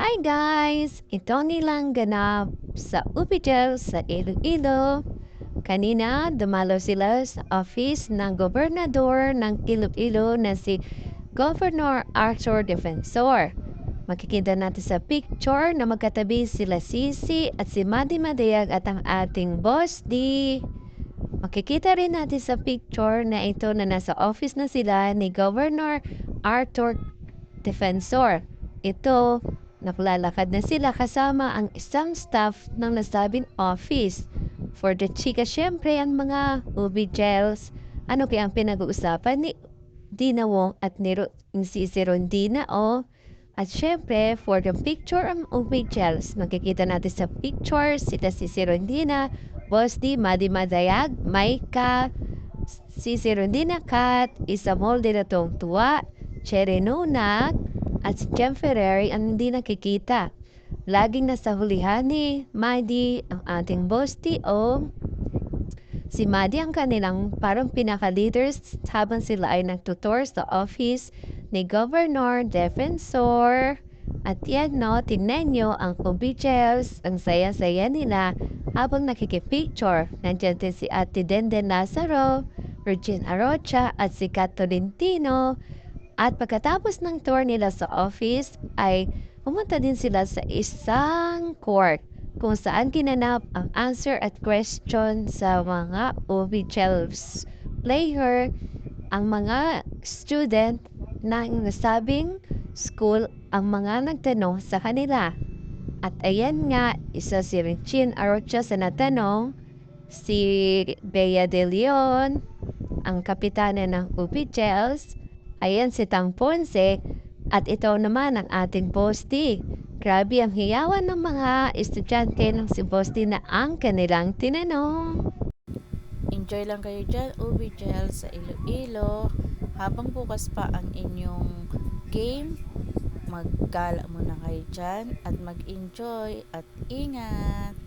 Hi guys! Ito nilang ganap sa Upigel sa Iloilo. Kanina, dumalo sila sa office ng gobernador ng Iloilo na si Governor Arthur Defensor. Makikita natin sa picture na magkatabi sila Sisi at si Madi Madayag at ang ating boss di. Makikita rin natin sa picture na ito na nasa office na sila ni Governor Arthur Defensor. Ito, naklalakad na sila kasama ang isang staff ng nasabing office. For the chika, syempre, ang mga ubi gels. Ano kaya ang pinag-uusapan ni Dina Wong at ni Ro- ni si Rondina o at syempre, for the picture ang ubi gels, makikita natin sa picture sila si si Rondina, Boss D, Madi Madayag, Maika, si si Rondina Kat, Isamol de na tong tuwa, Cherry Nunag, at si Jem Ferreri ang hindi nakikita. Laging nasa hulihan ni Madi ang ating boss o si Madi ang kanilang parang pinaka-leaders habang sila ay nagtutor sa office ni Governor Defensor. At yan no, tingnan nyo ang Kubichels, ang saya-saya nila habang nakikipicture. Nandiyan din si Ate Denden Lazaro, Regine Arocha at si Kat Tolentino. At pagkatapos ng tour nila sa office ay pumunta din sila sa isang court kung saan ginanap ang answer at question sa mga OB12 player ang mga student ng nasabing school ang mga nagtanong sa kanila. At ayan nga, isa si Richin Arocha sa natanong, si Bea De Leon, ang kapitana ng UP Chels, ayan si Tang Ponce, at ito naman ang ating D. Grabe ang hiyawan ng mga estudyante ng si D na ang kanilang tinanong. Enjoy lang kayo dyan, Ubi Gel sa Iloilo. Habang bukas pa ang inyong game, maggala muna kayo dyan at mag-enjoy at ingat.